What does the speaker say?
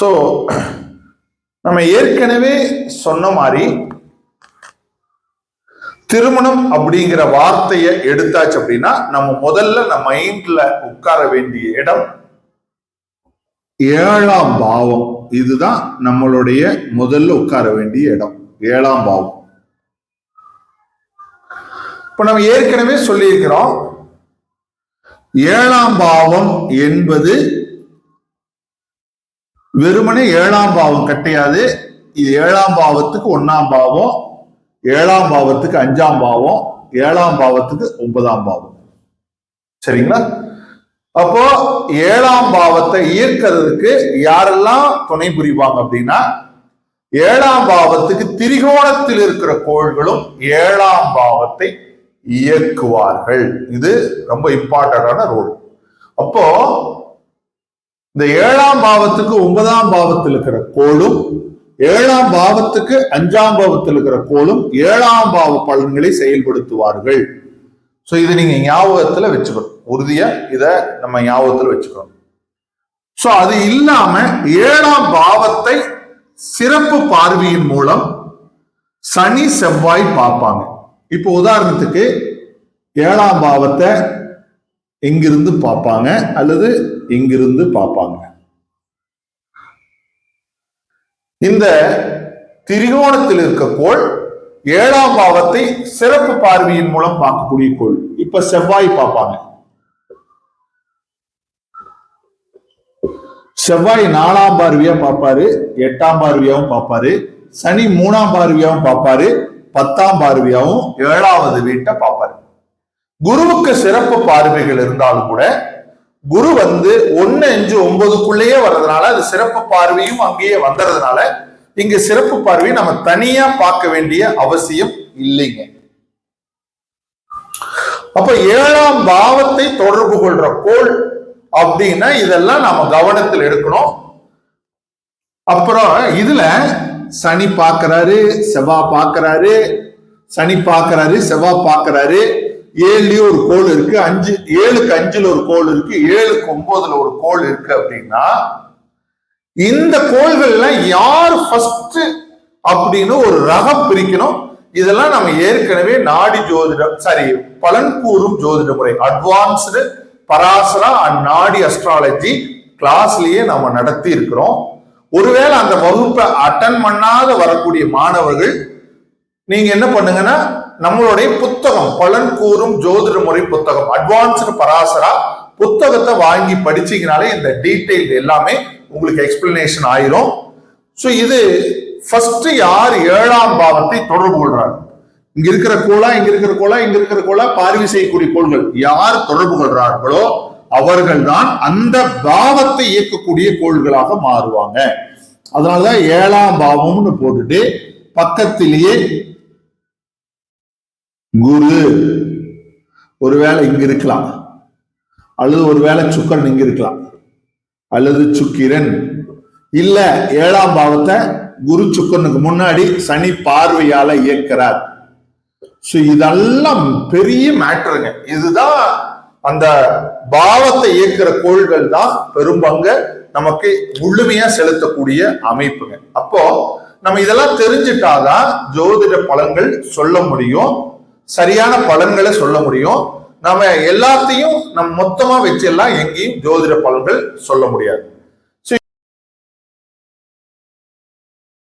So நம்ம ஏற்கனவே சொன்ன மாதிரி திருமணம் அப்படிங்கிற வார்த்தையை எடுத்தாச்சு அப்படின்னா நம்ம முதல்ல நம்ம மைண்ட்ல உட்கார வேண்டிய இடம் ஏழாம் பாவம். இதுதான் நம்மளுடைய முதல்ல உட்கார வேண்டிய இடம். ஏழாம் பாவம். இப்ப நம்ம ஏற்கனவே சொல்லியிருக்கிறோம் ஏழாம் பாவம் என்பது வெறுமனே ஏழாம் பாவம் கட்டையாது. இது ஏழாம் பாவத்துக்கு ஒன்னாம் பாவம் ஏழாம் பாவத்துக்கு அஞ்சாம் பாவம் ஏழாம் பாவத்துக்கு ஒன்பதாம் பாவம். சரிங்களா? அப்போ ஏழாம் பாவத்தை இயக்கிறதுக்கு யாரெல்லாம் துணை புரிவாங்க அப்படின்னா ஏழாம் பாவத்துக்கு திரிகோணத்தில் இருக்கிற கோள்களும் ஏழாம் பாவத்தை இயக்குவார்கள். இது ரொம்ப இம்பார்ட்டன்டான ரோல் அப்போ இந்த ஏழாம் பாவத்துக்கு ஒன்பதாம் பாவத்தில் இருக்கிற கோளும் ஏழாம் பாவத்துக்கு அஞ்சாம் பாவத்தில் இருக்கிற கோளும் ஏழாம் பாவ பலன்களை செயல்படுத்துவார்கள். சோ இதை நீங்க ஞாபகத்துல வச்சுக்கணும். உறுதியா இதை நம்ம ஞாபகத்துல வச்சுக்கணும். சோ அது இல்லாம ஏழாம் பாவத்தை சிறப்பு பார்வையின் மூலம் சனி செவ்வாய் பார்ப்பாங்க. இப்போ உதாரணத்துக்கு ஏழாம் பாவத்தை எங்கிருந்து பார்ப்பாங்க அல்லது எங்கிருந்து பார்ப்பாங்க? இந்த திரிகோணத்தில் இருக்க கோள் ஏழாம் பாவத்தை சிறப்பு பார்வையின் மூலம் பார்க்கக்கூடிய கோள். இப்ப செவ்வாய் பார்ப்பாங்க. செவ்வாய் நாலாம் பார்வையா பார்ப்பாரு எட்டாம் பார்வையாவும் பார்ப்பாரு சனி மூணாம் பார்வையாவும் பார்ப்பாரு பத்தாம் பார்வையாவும் ஏழாவது வீட்டை பார்ப்பாரு. குருவுக்கு சிறப்பு பார்வைகள் இருந்தாலும் கூட குரு வந்து ஒன்னு அஞ்சு ஒன்பதுக்குள்ளேயே வர்றதுனால அது சிறப்பு பார்வையும் அங்கேயே வந்துறதுனால இங்க சிறப்பு பார்வையை நம்ம தனியா பார்க்க வேண்டிய அவசியம் இல்லைங்க. அப்ப ஏழாம் பாவத்தை தொடர்பு கொள்ற கோள் அப்படின்னா இதெல்லாம் நாம கவனத்தில் எடுக்கணும். அப்புறம் இதுல சனி பார்க்கறாரு செவ்வா பார்க்கறாரு சனி பார்க்கறாரு செவ்வாய் பார்க்கறாரு ஏழுலயும் ஒரு கோள் இருக்கு அஞ்சு ஏழுக்கு அஞ்சுல ஒரு கோல் இருக்கு ஏழுக்கு ஒன்பதுல ஒரு கோள் இருக்கு அப்படின்னா இந்த கோள்கள்லாம் யார் ஃபர்ஸ்ட் அப்படின்னு ஒரு ரகம் பிரிக்கணும். இதெல்லாம் நம்ம ஏற்கனவே நாடி ஜோதிடம் சாரி பலன் கூறும் ஜோதிட முறை advanced Parashara and Nadi astrology கிளாஸ்லயே நம்ம நடத்தி இருக்கிறோம். ஒருவேளை அந்த வகுப்பை அட்டன் பண்ணாத வரக்கூடிய மாணவர்கள் நீங்க என்ன பண்ணுங்கன்னா நம்மளுடைய புத்தகம் பலன் கூறும் ஜோதிட முறை புத்தகம் அட்வான்ஸ்டு பராசரா புத்தகத்தை வாங்கி படிச்சீங்கனாலே இந்த டீட்டெயில் எல்லாமே உங்களுக்கு எக்ஸ்பிளனேஷன் ஆயிரும். ஸோ இது ஃபர்ஸ்ட் யார் ஏழாம் பாவத்தை தொடர்பு கொள்றாரு? இங்க இருக்கிற கோலா இங்க இருக்கிற கோலா இங்க இருக்கிற கோலா பார்வை செய்யக்கூடிய கோள்கள் யார் தொடர்பு கொள்றார்களோ அவர்கள் தான் அந்த பாவத்தை இயக்கக்கூடிய கோள்களாக மாறுவாங்க. அதனாலதான் ஏழாம் பாவம்னு போட்டுட்டு பக்கத்திலேயே குரு. ஒருவேளை இங்க இருக்கலாம். அல்லது ஒருவேளை சுக்கரன் இங்க இருக்கலாம். அல்லது சுக்கிரன். இல்ல ஏழாம் பாவத்தை குரு சுக்கரனுக்கு முன்னாடி சனி பார்வையால இயக்கிறார். சோ இதெல்லாம் பெரிய மேட்டருங்க. இதுதான் அந்த பாவத்தை இயக்கிற கோள்கள் தான் பெரும்பங்க நமக்கு முழுமையா செலுத்தக்கூடிய அமைப்புங்க. அப்போ நம்ம இதெல்லாம் தெரிஞ்சிட்டாதான் ஜோதிட பலன்கள் சொல்ல முடியும். சரியான பலன்களை சொல்ல முடியும். நாம எல்லாத்தையும் நம் மொத்தமா வச்சு எல்லாம் எங்கேயும் ஜோதிட பலன்கள் சொல்ல முடியாது.